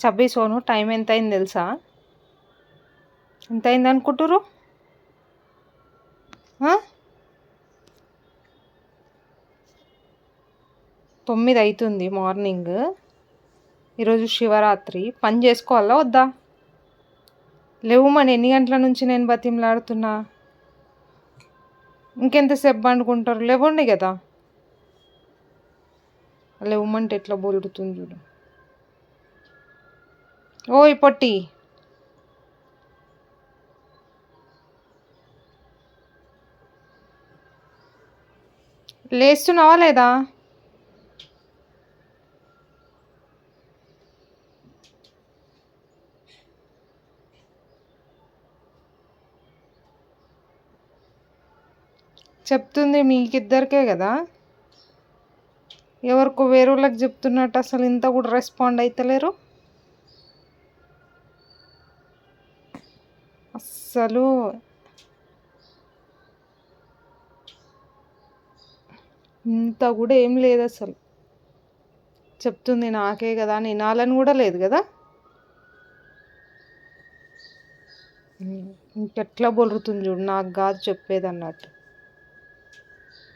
Chubby Sonu time ఎంత అయింది తెలుసా? ఎంత అయింది అనుకుంటురు తొమ్మిది అవుతుంది మార్నింగ్. ఈరోజు శివరాత్రి. పని చేసుకోవాలా వద్దా? లేవు మన ఎన్ని గంటల నుంచి నేను బతిమలాడుతున్నా? ఇంకెంతసేపు పండుకుంటారు? లేవండి కదా. లేవమంటే ఎట్లా బోలుడుతుంది చూడు. ఓయ్ పొట్టి. లేస్తున్నావా లేదా? చెప్తుంది మీకిద్దరికే కదా? ఎవరికో వేరే వాళ్ళకి చెప్తున్నట్టు అసలు ఇంత కూడా రెస్పాండ్ అవుతలేరు అస్సలు ఇంత కూడా ఏం లేదు అసలు. చెప్తుంది నాకే కదా వినాలని కూడా లేదు కదా. ఇంకెట్లా బొలురుతుంది చూడు నాకు కాదు చెప్పేది అన్నట్టు.